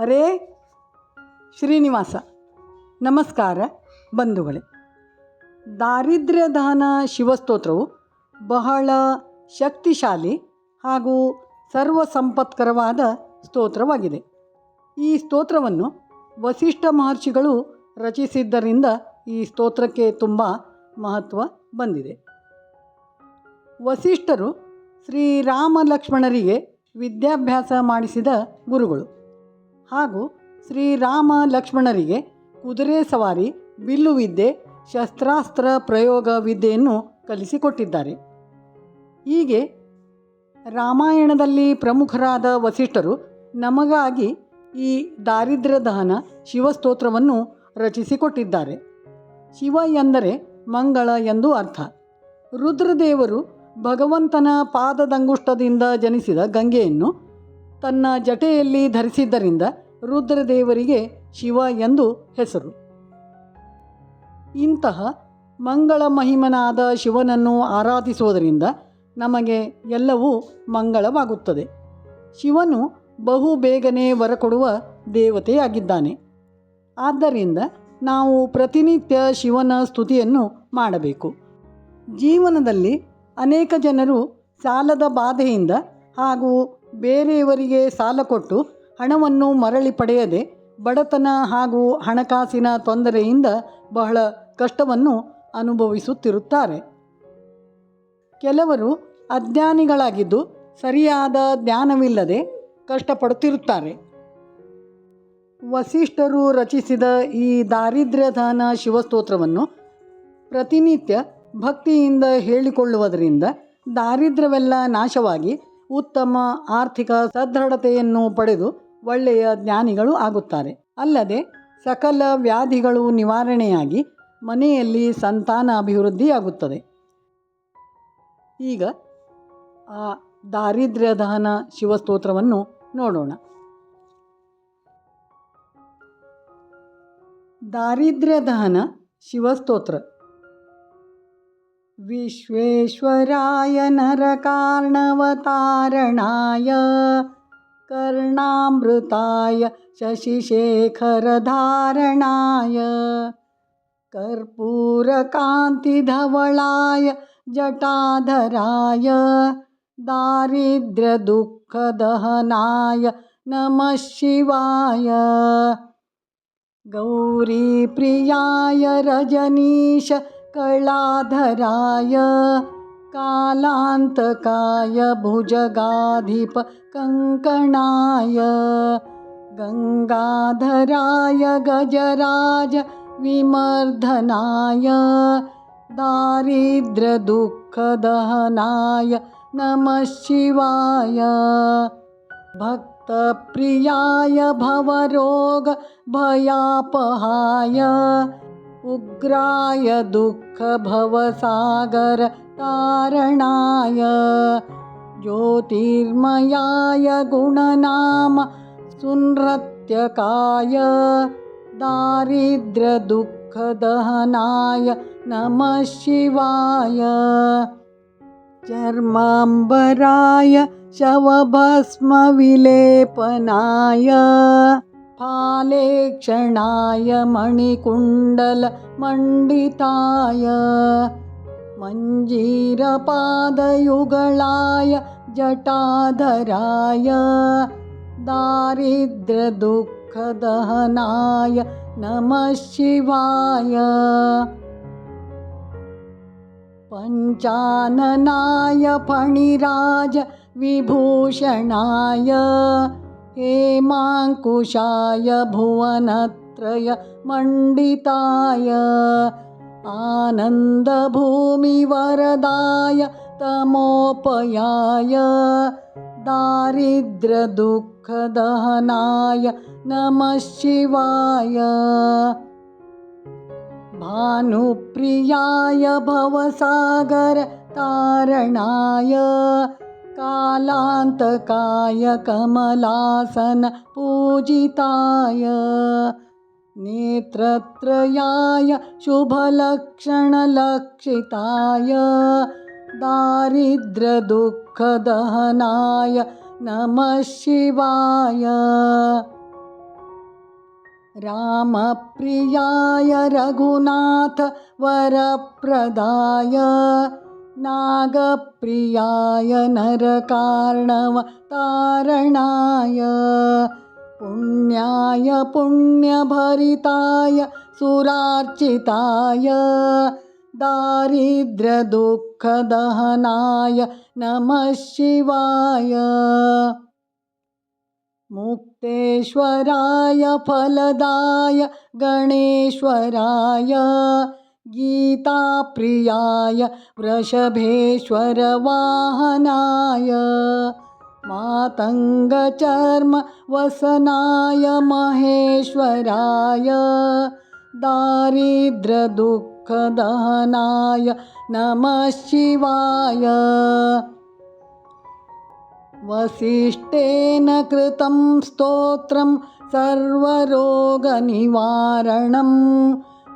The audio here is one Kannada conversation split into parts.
ಹರೇ ಶ್ರೀನಿವಾಸ. ನಮಸ್ಕಾರ ಬಂಧುಗಳೇ. ದಾರಿದ್ರ್ಯದಾನ ಶಿವಸ್ತೋತ್ರವು ಬಹಳ ಶಕ್ತಿಶಾಲಿ ಹಾಗೂ ಸರ್ವ ಸಂಪತ್ಕರವಾದ ಸ್ತೋತ್ರವಾಗಿದೆ. ಈ ಸ್ತೋತ್ರವನ್ನು ವಸಿಷ್ಠ ಮಹರ್ಷಿಗಳು ರಚಿಸಿದ್ದರಿಂದ ಈ ಸ್ತೋತ್ರಕ್ಕೆ ತುಂಬ ಮಹತ್ವ ಬಂದಿದೆ. ವಸಿಷ್ಠರು ಶ್ರೀರಾಮ ಲಕ್ಷ್ಮಣರಿಗೆ ವಿದ್ಯಾಭ್ಯಾಸ ಮಾಡಿಸಿದ ಗುರುಗಳು. ಹಾಗೂ ಶ್ರೀರಾಮ ಲಕ್ಷ್ಮಣರಿಗೆ ಕುದುರೆ ಸವಾರಿ, ಬಿಲ್ಲು ವಿದ್ಯೆ, ಶಸ್ತ್ರಾಸ್ತ್ರ ಪ್ರಯೋಗ ವಿದ್ಯೆಯನ್ನು ಕಲಿಸಿಕೊಟ್ಟಿದ್ದಾರೆ. ಹೀಗೆ ರಾಮಾಯಣದಲ್ಲಿ ಪ್ರಮುಖರಾದ ವಸಿಷ್ಠರು ನಮಗಾಗಿ ಈ ದಾರಿದ್ರ್ಯ ದಹನ ಶಿವಸ್ತೋತ್ರವನ್ನು ರಚಿಸಿಕೊಟ್ಟಿದ್ದಾರೆ. ಶಿವ ಎಂದರೆ ಮಂಗಳ ಎಂದು ಅರ್ಥ. ರುದ್ರದೇವರು ಭಗವಂತನ ಪಾದದಂಗುಷ್ಟದಿಂದ ಜನಿಸಿದ ಗಂಗೆಯನ್ನು ತನ್ನ ಜಟೆಯಲ್ಲಿ ಧರಿಸಿದ್ದರಿಂದ ರುದ್ರದೇವರಿಗೆ ಶಿವ ಎಂದು ಹೆಸರು. ಇಂತಹ ಮಂಗಳ ಮಹಿಮನಾದ ಶಿವನನ್ನು ಆರಾಧಿಸುವುದರಿಂದ ನಮಗೆ ಎಲ್ಲವೂ ಮಂಗಳವಾಗುತ್ತದೆ. ಶಿವನು ಬಹು ಬೇಗನೆ ವರಕೊಡುವ ದೇವತೆಯಾಗಿದ್ದಾನೆ. ಆದ್ದರಿಂದ ನಾವು ಪ್ರತಿನಿತ್ಯ ಶಿವನ ಸ್ತುತಿಯನ್ನು ಮಾಡಬೇಕು. ಜೀವನದಲ್ಲಿ ಅನೇಕ ಜನರು ಸಾಲದ ಬಾಧೆಯಿಂದ ಹಾಗೂ ಬೇರೆಯವರಿಗೆ ಸಾಲ ಕೊಟ್ಟು ಹಣವನ್ನು ಮರಳಿ ಪಡೆಯದೆ ಬಡತನ ಹಾಗೂ ಹಣಕಾಸಿನ ತೊಂದರೆಯಿಂದ ಬಹಳ ಕಷ್ಟವನ್ನು ಅನುಭವಿಸುತ್ತಿರುತ್ತಾರೆ. ಕೆಲವರು ಅಜ್ಞಾನಿಗಳಾಗಿದ್ದು ಸರಿಯಾದ ಜ್ಞಾನವಿಲ್ಲದೆ ಕಷ್ಟಪಡುತ್ತಿರುತ್ತಾರೆ. ವಸಿಷ್ಠರು ರಚಿಸಿದ ಈ ದಾರಿದ್ರ್ಯದಾನ ಶಿವಸ್ತೋತ್ರವನ್ನು ಪ್ರತಿನಿತ್ಯ ಭಕ್ತಿಯಿಂದ ಹೇಳಿಕೊಳ್ಳುವುದರಿಂದ ದಾರಿದ್ರ್ಯವೆಲ್ಲ ನಾಶವಾಗಿ ಉತ್ತಮ ಆರ್ಥಿಕ ಸದೃಢತೆಯನ್ನು ಪಡೆದು ಒಳ್ಳೆಯ ಜ್ಞಾನಿಗಳು ಆಗುತ್ತಾರೆ. ಅಲ್ಲದೆ ಸಕಲ ವ್ಯಾಧಿಗಳು ನಿವಾರಣೆಯಾಗಿ ಮನೆಯಲ್ಲಿ ಸಂತಾನ ಅಭಿವೃದ್ಧಿಯಾಗುತ್ತದೆ. ಈಗ ಆ ದಾರಿದ್ರ್ಯದಹನ ಶಿವಸ್ತೋತ್ರವನ್ನು ನೋಡೋಣ. ದಾರಿದ್ರ್ಯದಹನ ಶಿವಸ್ತೋತ್ರ. विश्वेश्वराय नरकार्णवतारणाय कर्णामृताय शशिशेखरधारणाय कर्पूरकान्तिधवलाय जटाधराय दारिद्र्यदुःखदहनाय नमः शिवाय गौरीप्रियाय रजनीश कलाधराय कालान्तकाय भुजगाधिप कङ्कणाय गङ्गाधराय गजराज विमर्दनाय दारिद्र्यदुःखदहनाय नमः शिवाय। भक्तप्रियाय भवरोग भयापहाय। उग्राय दुःखभवसागर तारणाय ज्योतिर्मयाय गुणनाम सुनृत्यकाय दारिद्र्यदुःखदहनाय नमः शिवाय। चर्माम्बराय शवभस्मविलेपनाय फालेक्षणाय मणिकुण्डलमण्डिताय मञ्जीरपादयुगलाय जटाधराय। दारिद्र्यदुःखदहनाय नमः शिवाय। पञ्चाननाय फणिराज विभूषणाय हेमाङ्कुशाय भुवनत्रय मण्डिताय आनन्दभूमिवरदाय तमोपयाय दारिद्र्यदुःखदहनाय नमः शिवाय। भानुप्रियाय भवसागर तारणाय कालान्तकाय कमलासन पूजिताय। नेत्रत्रयाय शुभलक्षणलक्षिताय। दारिद्र्यदुःखदहनाय नमः शिवाय। रामप्रियाय रघुनाथ वरप्रदाय नागप्रियाय नरकार्णवतारणाय पुण्याय पुण्यभरिताय सुरार्चिताय दारिद्र्यदुःखदहनाय नमः शिवाय। मुक्तेश्वराय फलदाय गणेश्वराय गीताप्रियाय वृषभेश्वरवाहनाय मातङ्गचर्मवसनाय महेश्वराय दारिद्र्यदुःखदहनाय नमः शिवाय। वसिष्ठेन कृतं स्तोत्रं सर्वरोगनिवारणं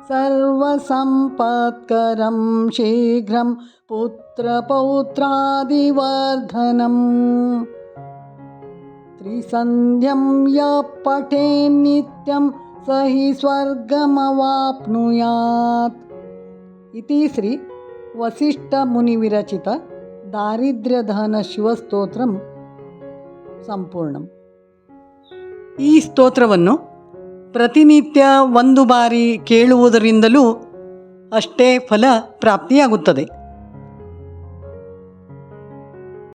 सर्वसम्पत्करं शीघ्रं पुत्रपौत्रादिवर्धनम् त्रिसन्ध्यं यः पठेन्नित्यं स हि स्वर्गमवाप्नुयात् इति ಶ್ರೀ ವಸಿಷ್ಠಮುನಿವಿರಚಿತ ದಾರಿದ್ರ್ಯದಹನ ಶಿವಸ್ತೋತ್ರಂ ಸಂಪೂರ್ಣಂ ಈ ಸ್ತೋತ್ರವನ್ನು ಪ್ರತಿನಿತ್ಯ ಒಂದು ಬಾರಿ ಕೇಳುವುದರಿಂದಲೂ ಅಷ್ಟೇ ಫಲ ಪ್ರಾಪ್ತಿಯಾಗುತ್ತದೆ.